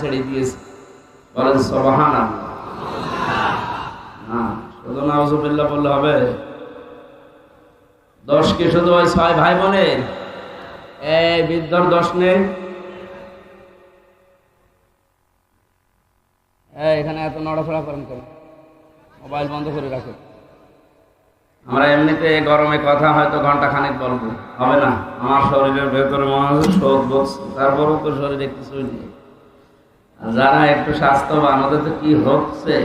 ছেড়ে দিয়েছে। বলেন সবাহান না শুধু নাউজুবিল্লাহ বললে হবে। দশ কে শুধু ওই ছয় ভাই বোনের এই বৃদ্ধর দশ নেই এখানে এত নড়াফড়া করেন কেন? মোবাইল বন্ধ করে রাখেন আমরা এমনিতে গরমে কথা হয়তো ঘণ্টা খানেক বলব। হবে না? আমার শরীরের ভেতরে মনে হচ্ছে শোধ বসছে তারপরেও তো শরীরে কিছুই নেই। যারা একটু স্বাস্থ্যবান, ওদের তো কি হচ্ছে?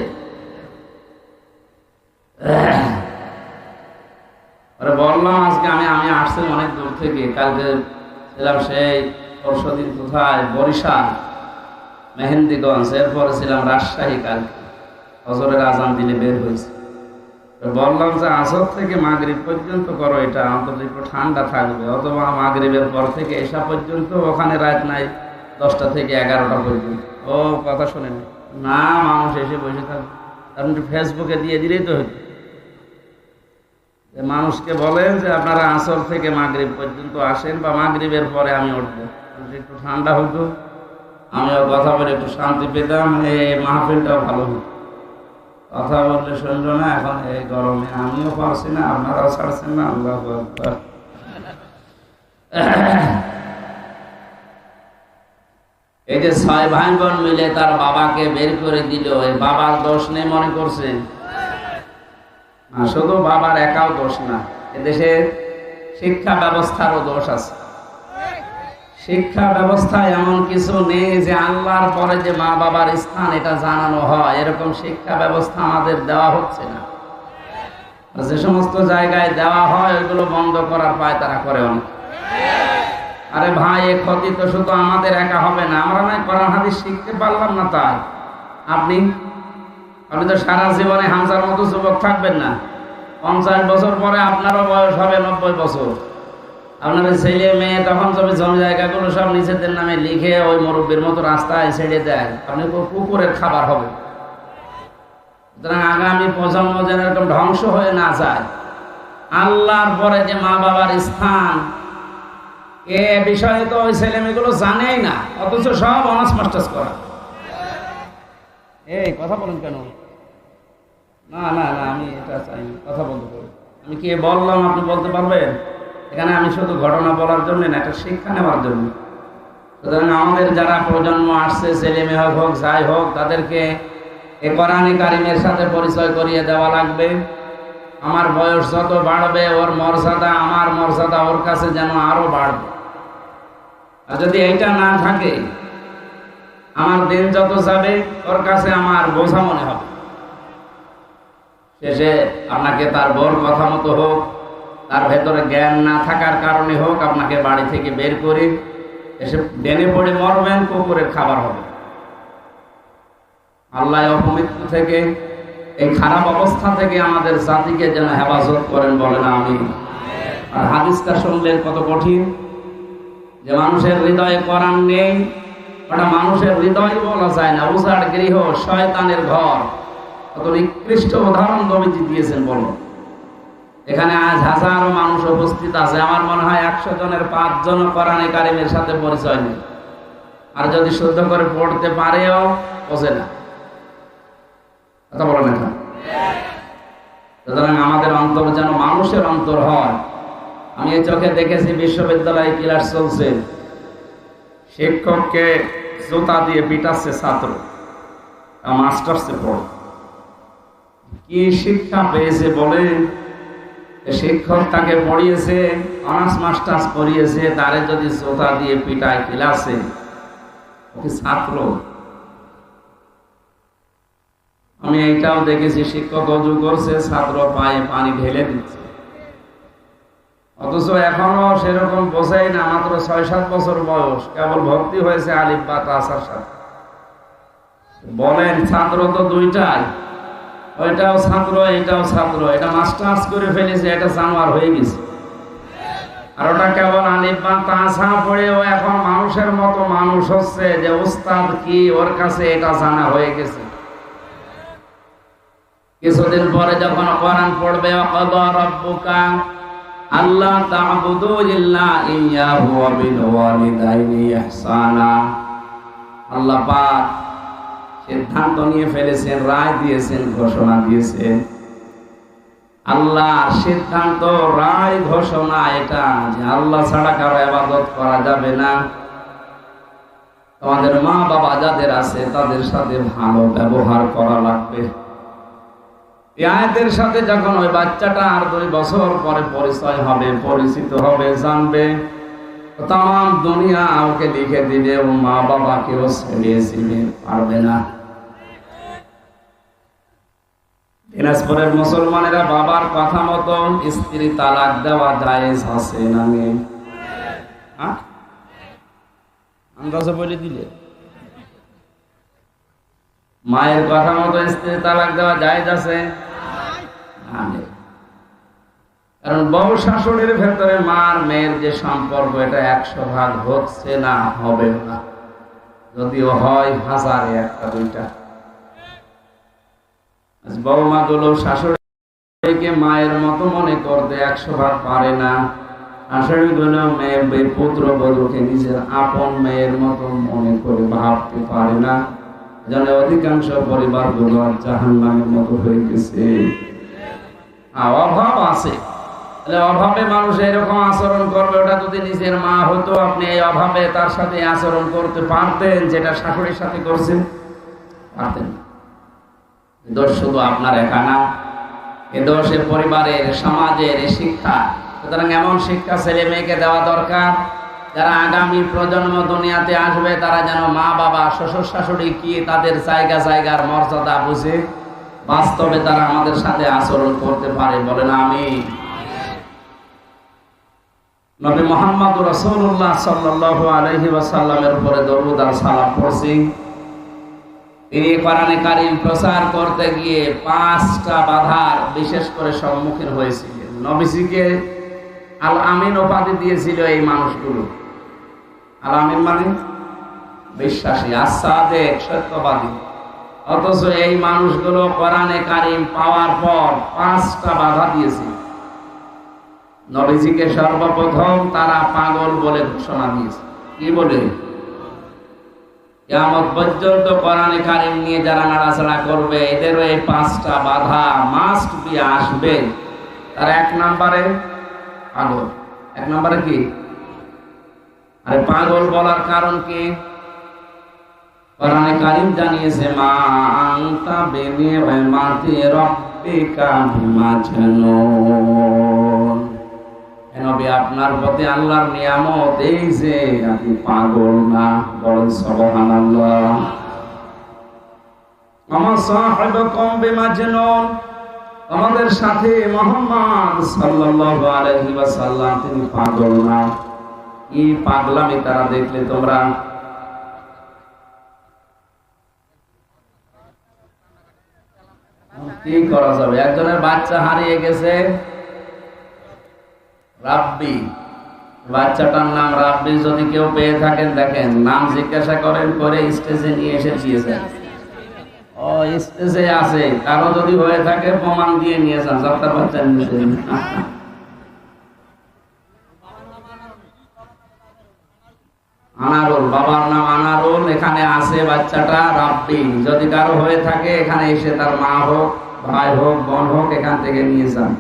বললাম আজকে আমি আমি আসছি অনেক দূর থেকে। কালকে ছিলাম সেই পরশুদিন কোথায়? বরিশাল, মেহেন্দিগঞ্জ। এরপরে ছিলাম রাজশাহী কালকে। হজরের আজান দিলে বের হয়েছে। বললাম যে আসর থেকে মাগরিব পর্যন্ত করো এটা। অন্তত একটু ঠান্ডা থাকবে। অথবা মাগরিবের পর থেকে এসা পর্যন্ত, ওখানে রাত নাই, দশটা থেকে এগারোটা পর্যন্ত। ও, কথা শোনেন। না, মানুষ এসে বসে থাকবে কারণ ফেসবুকে দিয়ে দিলেই তো হতো। মানুষকে বলেন যে, আপনারা আসর থেকে মাগরিব পর্যন্ত আসেন বা মাগরিবের পরে আমি উঠবো। একটু ঠান্ডা হতো। আমিও কথা বলে একটু শান্তি পেতাম। এই মাহফিলটাও ভালো হতো। কথা বললে শুনলো না, এখন এই গরমে আমিও পারছি না, আপনারাও ছাড়ছেন না, আল্লাহ। এই যে ছয় ভাই বোন মিলে তার বাবাকে বের করে দিল, এই বাবার দোষ নেই মনে করছেন না, শুধু বাবার একাও দোষ না, এদেশে শিক্ষা ব্যবস্থারও দোষ আছে। শিক্ষা ব্যবস্থায় এমন কিছু নেই যে আল্লাহর পরে যে মা বাবার স্থান এটা জানানো হয়, এরকম শিক্ষা ব্যবস্থা আমাদের দেওয়া হচ্ছে না। যে সমস্ত জায়গায় দেওয়া হয়, ওইগুলো বন্ধ করার পায় তারা করে অনেক। আরে ভাই, এ ক্ষতি তো শুধু আমাদের একা হবে না, আমরা না কোরআন হাদিস শিখতে পারলাম না তাই। আপনি? আপনি তো সারা জীবনে হামসার মতো যুবক থাকবেন না। পঞ্চাশ বছর পরে আপনারও বয়স হবে নব্বই বছর। আপনার ছেলে মেয়ে তখন সবে জমি জায়গাগুলো সব নিজেদের নামে লিখে ওই মুরব্বীর মতো রাস্তায় ছেড়ে দেয়। আপনি কুকুরের খাবার হবে। সুতরাং আগামী প্রজন্ম যেন এরকম ধ্বংস হয়ে না যায়। আল্লাহর পরে যে মা বাবার স্থান এ বিষয়ে তো ওই ছেলে মেয়েগুলো জানেই না অথচ সব অনার্স মাস্টার্স করা। এই কথা বলেন কেন? না না না আমি এটা চাই কথা বলতে পারি আমি কি বললাম আপনি বলতে পারবেন? এখানে আমি শুধু ঘটনা বলার জন্য না একটা শিক্ষা নেওয়ার জন্য। সুতরাং আমাদের যারা প্রজন্ম আসছে ছেলে মেয়ে হোক হোক যাই হোক তাদেরকে এ কোরআনে কারিমের সাথে পরিচয় করিয়ে দেওয়া লাগবে। আমার বয়স যত বাড়বে, ওর মর্যাদা, আমার মর্যাদা ওর কাছে যেন আরও বাড়বে। আর যদি এইটা না থাকে, আমার দিন যত যাবে, ওর কাছে আমার বোঝা মনে হবে। শেষে আপনাকে তার বর কথা মতো হোক, তার ভেতরে জ্ঞান না থাকার কারণে হোক, আপনাকে বাড়ি থেকে বের করে এসে ডেনে পড়ে মরবেন, কুকুরের খাবার হবে। আল্লাহ অপমৃত্যু থেকে এই খারাপ অবস্থা থেকে আমাদের জাতিকে যেন হেফাজত করেন বলেন আমি। আর হাদিসটা শুনলেন কত কঠিন যে মানুষের হৃদয়ে করান নেই, ওটা মানুষের হৃদয় বলা যায় না। উজাড় গৃহ শয়তানের ঘর। কত নিকৃষ্ট উদাহরণ নবীজি দিয়েছেন বলো। এখানে আজ হাজারো মানুষ উপস্থিত আছে। আমার মনে হয় একশো জনের পাঁচ জন কোরআনে কারিমের সাথে পরিচয় নেই। আর যদি শুদ্ধ করে পড়তে পারেও বোঝে না। কথা বলেন এখন সুতরাং আমাদের অন্তর যেন মানুষের অন্তর হয়। আমি এই চোখে দেখেছি বিশ্ববিদ্যালয়ে ক্লাস চলছে। শিক্ষককে জুতা দিয়ে পিটাচ্ছে ছাত্র। মাস্টার্সে পড়ে। কি শিক্ষা পেয়েছে বলে? শিক্ষক তাকে পড়িয়েছে, অনার্স, মাস্টার্স পড়িয়েছে, তারে যদি জোতা দিয়ে পিটায় ক্লাসে ছাত্র? আমি এইটাও দেখেছি, শিক্ষক অজু করছে, ছাত্র পায়ে পানি ঢেলে দিচ্ছে। অথচ এখনও সেরকম বোঝাই না, মাত্র ছয় সাত বছর বয়স, কেবল ভর্তি হয়েছে আলিফ বা তাসার সাথে বলেন, ছাত্র তো দুইটাই। ওইটাও ছাত্র এটাও ছাত্র। এটা মাস্টার্স করে ফেলেছে, এটা জানোয়ার হয়ে গেছে। আর ওটা কেবল আলিফ বা তাসা পড়েও এখন মানুষের মতো মানুষ হচ্ছে যে উস্তাদ কি ওর কাছে এটা জানা হয়ে গেছে? কিছুদিন পরে যখন কোরআন পড়বে আল্লাহ আল্লাহ সিদ্ধান্ত নিয়ে ফেলেছেন, রায় দিয়েছেন, ঘোষণা দিয়েছেন। আল্লাহ সিদ্ধান্ত, রায় ঘোষণা এটা যে আল্লাহ ছাড়া কারও আবাদত করা যাবে না। তোমাদের মা বাবা যাদের আছে, তাদের সাথে ভালো ব্যবহার করা লাগবে। আয়াতের সাথে যখন ওই বাচ্চাটা আর দুই বছর পরে পরিচয় হবে, পরিচিত হবে, জানবে, তাম দুনিয়া ওকে লিখে দিবে ও মা বাবাকেও ছিঁড়ে পারবে না। দিনাজপুরের মুসলমানেরা বাবার কথা মতো স্ত্রী তালাক দেওয়া জায়েজ আছে? আন্দাজে বলে দিলে। মায়ের কথা মতো স্ত্রী তালাক দেওয়া জায়েজ আছে? না নেই। কারণ বহু শাশুড়ির ভেতরে মার মেয়ের যে সম্পর্ক, এটা একশো ভাগ হচ্ছে না, হবে না। যদিও হয় হাজারে একটা, দুইটা। বৌমা গুলো শাশুড়িকে মায়ের মতো মনে করতে একশো ভাগ পারে না। শাশুড়ি গুলো মেয়ে পুত্র বধুকে নিজের আপন মেয়ের মতো মনে করে ভাবতে পারে না। যেন অধিকাংশ পরিবারগুলো জাহান নামের মতো হয়ে গেছে। অভাব আছে। তাহলে অভাবে মানুষ এরকম আচরণ করবে, ওটা যদি নিজের মা হতো, আপনি এই অভাবে তার সাথে আচরণ করতে পারতেন, যেটা শাশুড়ির সাথে করছেন, পারতেন দোষ শুধু আপনার একা না, এ দোষে পরিবারের, সমাজের শিক্ষা। সুতরাং এমন শিক্ষা ছেলে মেয়েকে দেওয়া দরকার, যারা আগামী প্রজন্ম দুনিয়াতে আসবে, তারা যেন মা বাবা শ্বশুর শাশুড়ি কি তাদের জায়গা জায়গার মর্যাদা বুঝে বাস্তবে তারা আমাদের সাথে আচরণ করতে পারে। বলেন আমি নবী মোহাম্মদ রসুল্লাহ সাল্লাল্লাহু আলাইহি ওয়াসাল্লামের উপরে দরুদ আর সালাম পড়ছি। তিনি কোরআনে কারিম প্রচার করতে গিয়ে পাঁচটা বাধার বিশেষ করে সম্মুখীন হয়েছিলেন। নবীজিকে আল আমিন উপাধি দিয়েছিল এই মানুষগুলো। আল আমিন মানে বিশ্বাসী আসাদেক সত্যবাদী। অথচ এই মানুষগুলো কোরআনে কারিম পাওয়ার পর পাঁচটা বাধা দিয়েছিল নবীজিকে সর্বপ্রথম তারা পাগল বলে ঘোষণা দিয়েছে। কি বলে? কেমন পর্যন্ত কোরআনে কারিম নিয়ে যারা নাড়াচাড়া করবে, এদেরও এই পাঁচটা বাধা মাস্ট বি আসবে। তার এক নম্বরে পাগল। এক নম্বরে কি? আরে পাগল বলার কারণ কি? কোরআনে কারিম জানিয়েছে, মা আনতা নবী, আপনার প্রতি আল্লাহর নিয়ামত এই যে, আপনি পাগল না, বলেন সুবহানাল্লাহ। আমার আমাদের সাথে মোহাম্মদ সাল্লাল্লাহু আলাইহি ওয়াসাল্লাম, তিনি পাগল না। কি পাগলামি তারা দেখলে তোমরা কি করা যাবে? একজনের বাচ্চা হারিয়ে গেছে। রাব্বি। বাচ্চাটার নাম রাব্বি। যদি কেউ পেয়ে থাকেন, দেখেন, নাম জিজ্ঞাসা করেন, করে স্টেজে নিয়ে এসে দিয়েছেন। ও, স্টেজে আছে। কারও যদি হয়ে থাকে, প্রমাণ দিয়ে নিয়েছেন সপ্তাহ বাচ্চা নিয়েছেন আনারুল, বাবার নাম আনারুল। এখানে আছে বাচ্চাটা রাব্বি। যদি কারও হয়ে থাকে, এখানে এসে তার মা হোক। ভাই হোক, বোন হোক, এখান থেকে নিয়ে যান।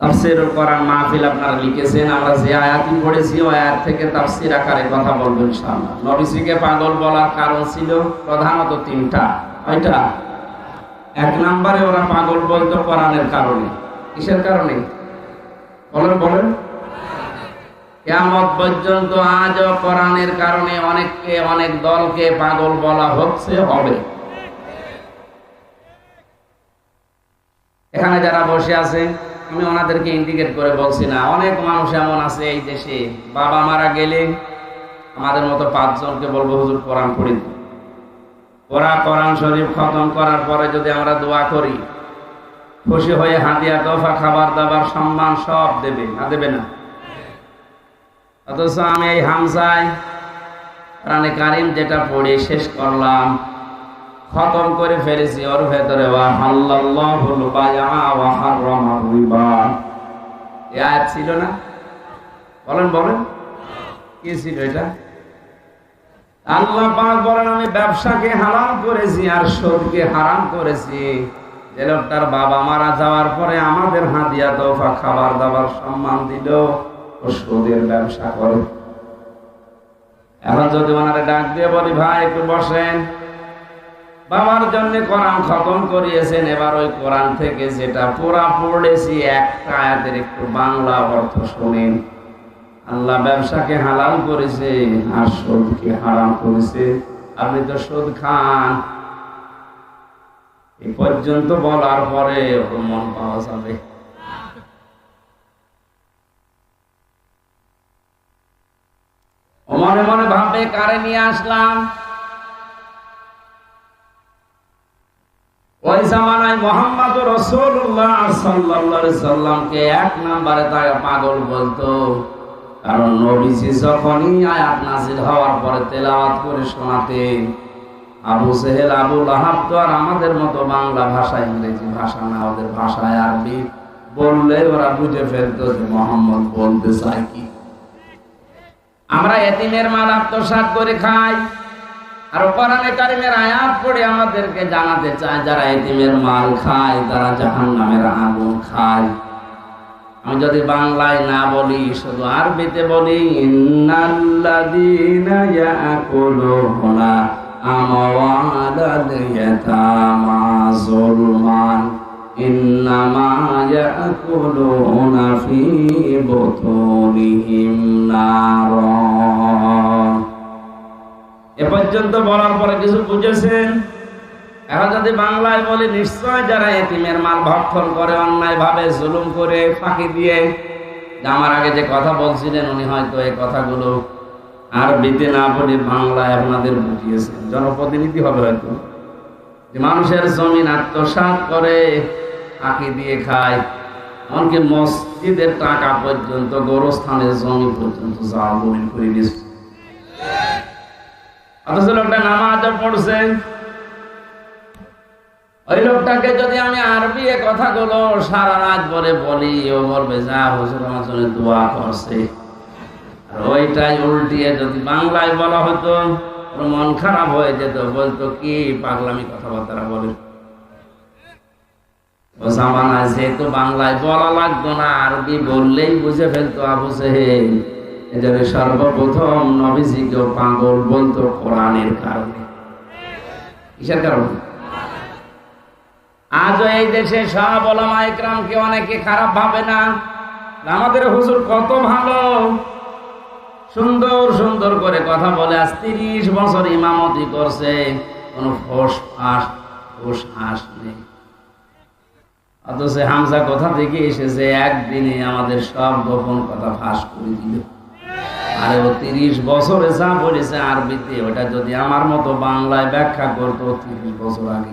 তাফসিরুল কোরআন মাহফিল আপনারা লিখেছেন, আমরা যে আয়াতই পড়েছি, ওই আয়াত থেকে তাফসির আকারে কথা বলব ইনশাআল্লাহ। নবীজিকে পাগল বলার কারণ ছিল প্রধানত তিনটা। ওইটা এক নম্বরে ওরা পাগল বলতো কোরআনের কারণে। কিসের কারণে? বলেন বলেন। কেমন পর্যন্ত আজও কোরআনের কারণে অনেককে, অনেক দলকে পাগল বলা হচ্ছে, হবে। এখানে যারা বসে আছে, আমি ওনাদেরকে ইন্ডিকেট করে বলছি না, অনেক মানুষ এমন আছে এই দেশে। বাবা মারা গেলে আমাদের মতো পাঁচজনকে বলব, হুজুর, কোরআন পড়ি ওরা কোরআন শরীফ খতম করার পরে যদি আমরা দোয়া করি, খুশি হয়ে হাতিয়া তোফা খাবার দাবার, সম্মান সব দেবে, না দেবে না। অথচ আমি এই হামসায় প্রাণে কারিম যেটা পড়ে শেষ করলাম, খতম করে ফেলেছি। ওর ভেতরে ছিল না? বলেন বলেন। কি ছিল এটা? আল্লাহ পাক বলেন, আমি ব্যবসাকে হারাম করেছি আর সুদকে হারাম করেছি। যে লোকটার বাবা মারা যাওয়ার পরে আমাদের হাদিয়া তোফা খাবার দাবার সম্মান দিল। ও সুদের ব্যবসা করে। এখন যদি ওনারে ডাক দিয়ে বলি, ভাই, একটু বসেন। বাবার জন্য কোরআন খতম করিয়েছেন। এবার ওই কোরআন থেকে যেটা পুরা পড়েছি, একটা আয়াতের একটু বাংলা অর্থ শোনেন। আল্লাহ ব্যবসাকে হালাল করেছে আর সুদকে হারাম করেছে। আপনি তো সুদ খান। এ পর্যন্ত বলার পরে ওর মন পাওয়া যাবে। মনে মনে ভাববে কারে নিয়ে আসলাম? ওই জামানায় মোহাম্মদ রসুল্লাহ সাল্লাহ সাল্লামকে এক নাম্বারে তারা পাগল বলতো, কারণ নবীজি যখনই আয়াত নাজিল হওয়ার পরে তেলাওয়াত করে শোনাতেন, আবু সেহেল আবু লাহাব তো আর আমাদের মতো বাংলা ভাষা, ইংরেজি ভাষা না, ওদের ভাষায় আরবি বললে ওরা বুঝে ফেলতো যে মোহাম্মদ বলতে চায় কি। আমরা এতিমের মাল আত্মসাত করে খাই। আর কোরআনে কারিমের আয়াত পড়ে আমাদেরকে জানাতে চায়, যারা এতিমের মাল খায়, তারা জাহান নামের আগুন খায়। আমি যদি বাংলায় না বলি, শুধু আরবিতে বলি, ইন্নাল্লাযীনা ইয়াকুলুনা এ পর্যন্ত বলার পরে কিছু বুঝেছেন? যদি বাংলায় বলি, নিশ্চয় যারা মাল ভক্ষণ করে, অন্যায় ভাবে, জুলুম করে, ফাঁকি দিয়ে আমার আগে যে কথা বলছিলেন, উনি হয়তো এই কথাগুলো আরবিতে না বলে বাংলায় আপনাদের বুঝিয়েছেন। জনপ্রতিনিধি হবে হয়তো। মানুষের জমিন আত্মসাৎ করে ফাঁকি দিয়ে খায়। এমনকি মসজিদের টাকা পর্যন্ত, গোরস্থানের জমি পর্যন্ত যা দলিল করে দিচ্ছে অথচ লোকটা পড়ছে। ওই লোকটাকে যদি আমি আরবি এ কথাগুলো সারা রাত বলে বলি হুজুর আমার দোয়া করছে। আর ওইটাই উল্টিয়ে যদি বাংলায় বলা হতো মন খারাপ হয়ে যেত, বলতো, কি পাগলামি কথাবার্তা বলে? যেহেতু বাংলায় বলা লাগতো না, আরবি বললেই বুঝে ফেলতো আবু এজন্য সর্বপ্রথম পাগল বলতো কোরআনের কারণে। কিসের কারণে? আজও এই দেশে সব অনেকে খারাপ ভাবে না আমাদের হুজুর কত ভালো। সুন্দর সুন্দর করে কথা বলে, আজ তিরিশ বছর ইমামতি করছে, কোন ফোস ফাঁস, ফোস হাস নেই। অথচ হামজা কথা থেকে এসেছে? একদিনে আমাদের সব গোপন কথা ফাঁস করে দিল। ও তিরিশ বছরে যা বলেছে আরবিতে। ওটা যদি আমার মতো বাংলায় ব্যাখ্যা করতো, তিরিশ বছর আগে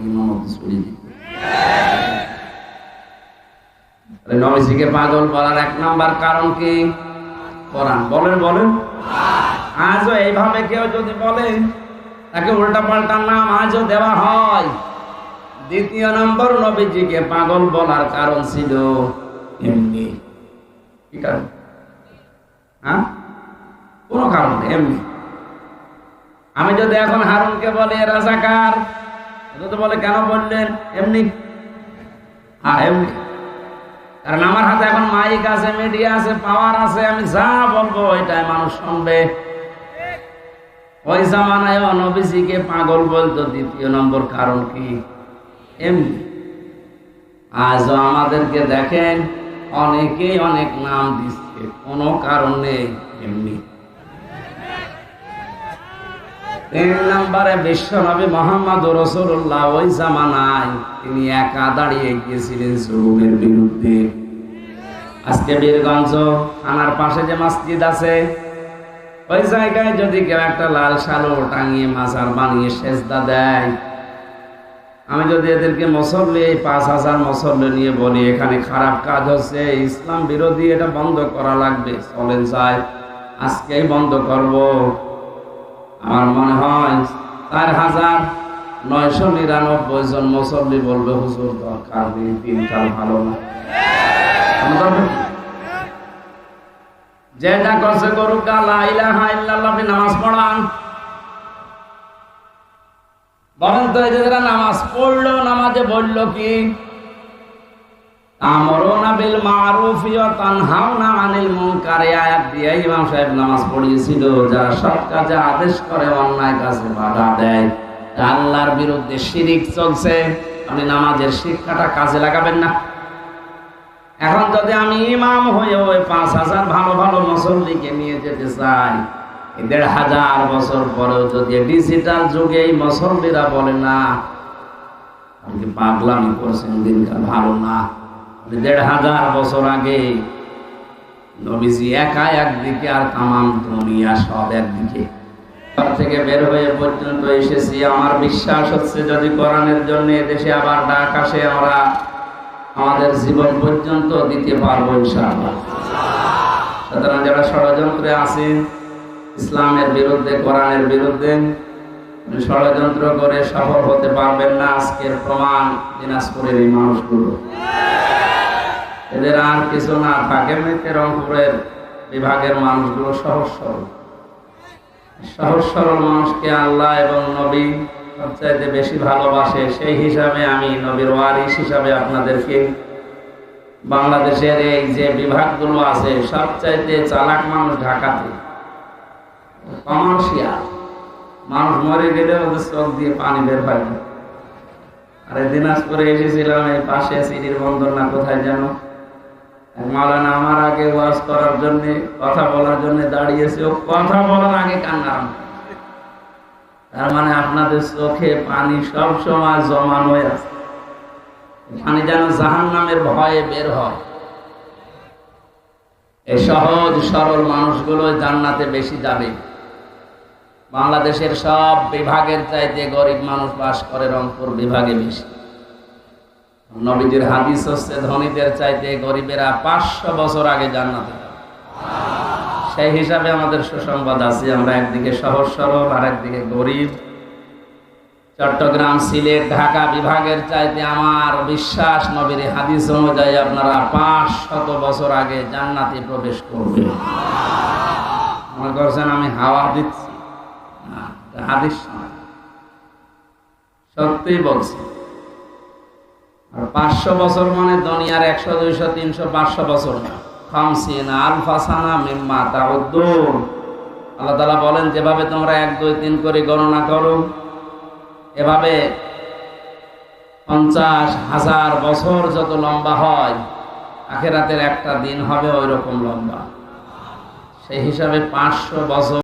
ছড়িয়ে দিত। নবীজিকে পাগল বলার এক নাম্বার কারণ কি? কোরআন। বলেন বলেন। আজও এইভাবে কেউ যদি বলে, তাকে উল্টা পাল্টা নাম আজও দেওয়া হয়। দ্বিতীয় নম্বর নবীজিকে পাগল বলার কারণ ছিল এমনি। কি কারণ? হ্যাঁ? কোনো কারণ এমনি। আমি যদি এখন হারুনকে বলি রাজাকার বলে, কেন বললেন? এমনি। হ্যাঁ এমনি। কারণ আমার হাতে এখন মাইক আছে, মিডিয়া আছে, পাওয়ার আছে, আমি যা বলব ওইটাই মানুষ শুনবে। ওই জামানায় নবীজিকে পাগল বলতো, দ্বিতীয় নম্বর কারণ কি? এমনি আজও আমাদেরকে দেখেন, অনেকেই অনেক নাম দিচ্ছে, কোনো কারণ নেই এমনি। তিন নম্বরে মোহাম্মদ রসুল্লাহ ওই জামানায় তিনি একা দাঁড়িয়ে গিয়েছিলেন জুলুমের বিরুদ্ধে। আজকে বীরগঞ্জ থানার পাশে যে মসজিদ আছে, ওই জায়গায় যদি কেউ একটা লাল সালো টাঙিয়ে মাজার বানিয়ে সেজদা দেয় আমি যদি এদেরকে মসল্লি পাঁচ হাজার মসল্লি নিয়ে বলি এখানে খারাপ কাজ হচ্ছে ইসলাম বিরোধী এটা বন্ধ করা লাগবে। চলেন যায় আজকেই বন্ধ করব। আমার মনে হয় চার হাজার নয়শো নিরানব্বই জন মুসল্লি বলবে হুজুর দরকার নেই দিনকাল ভালো না। যে যা করছে করুক গা, লা ইলাহা ইল্লাল্লাহ, নামাজ পড়ান। বলেন তো এই যারা নামাজ পড়ল, নামাজে বলল কি? শিরিক চলছে। আপনি নামাজের কাজে লাগাবেন না। এখন যদি আমি ইমাম হয়ে ওই পাঁচ হাজার ভালো ভালো মুসল্লিকে নিয়ে যেতে চাই দেড় হাজার বছর পরেও যদি ডিজিটাল যুগে এই মুসল্লিরা বলে, না, আপনি পাগলামি করছেন, দিনকাল ভালো না। দেড় হাজার বছর আগে নবীজি একা একদিকে আর তামাম দুনিয়া সব একদিকে। ঘর থেকে বের হয়ে পর্যন্ত এসেছি। আমার বিশ্বাস হচ্ছে যদি কোরআনের জন্য দেশে আবার ডাক আসে, আমরা আমাদের জীবন পর্যন্ত দিতে পারব ইনশাআল্লাহ। সুতরাং যারা ষড়যন্ত্রে আছেন ইসলামের বিরুদ্ধে, কোরআনের বিরুদ্ধে ষড়যন্ত্র করে সফল হতে পারবেন না আজকের প্রমাণ দিনাজপুরের এই মানুষগুলো। এদের আর কিছু না থাকে এমনিতে রংপুরের বিভাগের মানুষগুলো সহজ সরল। সহজ সরল মানুষকে আল্লাহ এবং নবী সবচাইতে বেশি ভালোবাসে, সেই হিসাবে আমি নবীর ওয়ারিস হিসাবে আপনাদেরকে বাংলাদেশের এই যে বিভাগগুলো আছে, সবচাইতে চালাক মানুষ ঢাকাতে। মানুষ মরে গেলে ওদের দিয়ে পানি বের হয় না আরে দিনাজপুরে এসেছিলাম, এই পাশে সিটির বন্দর না কোথায় যেন? এক মাওলানা আমার আগে করার জন্য, কথা বলার জন্য দাঁড়িয়েছে। ও কথা বলার আগে তার মানে আপনাদের চোখে পানি সব সময় জমানো আছে। পানি যেন জাহান নামের ভয়ে বের হয়। এই সহজ সরল মানুষগুলো জান্নাতে বেশি যাবে বাংলাদেশের সব বিভাগের চাইতে গরিব মানুষ বাস করে রংপুর বিভাগে বেশি। নবীদের হাদিস হচ্ছে, ধনীদের চাইতে গরিবেরা পাঁচশো বছর আগে জান্নাতে সেই হিসাবে আমাদের সুসংবাদ আছে, আমরা একদিকে সহজ সরল আর একদিকে গরিব। চট্টগ্রাম, সিলেট, ঢাকা বিভাগের চাইতে আমার বিশ্বাস নবীর হাদিস অনুযায়ী আপনারা পাঁচ শত বছর আগে জান্নাতে প্রবেশ করবে। মনে করছেন আমি হাওয়া দিচ্ছি? বলছি। আর পাঁচশো বছর মানে দুনিয়ার একশো, দুইশো, তিনশো, পাঁচশো বছর না। খামসিন আলফাসানা মিম্মা আল্লাহ তালা বলেন, যেভাবে তোমরা এক, দুই, তিন করে গণনা করো, এভাবে পঞ্চাশ হাজার বছর যত লম্বা হয়, আখেরাতের একটা দিন হবে ওই রকম লম্বা। সেই হিসাবে পাঁচশো বছর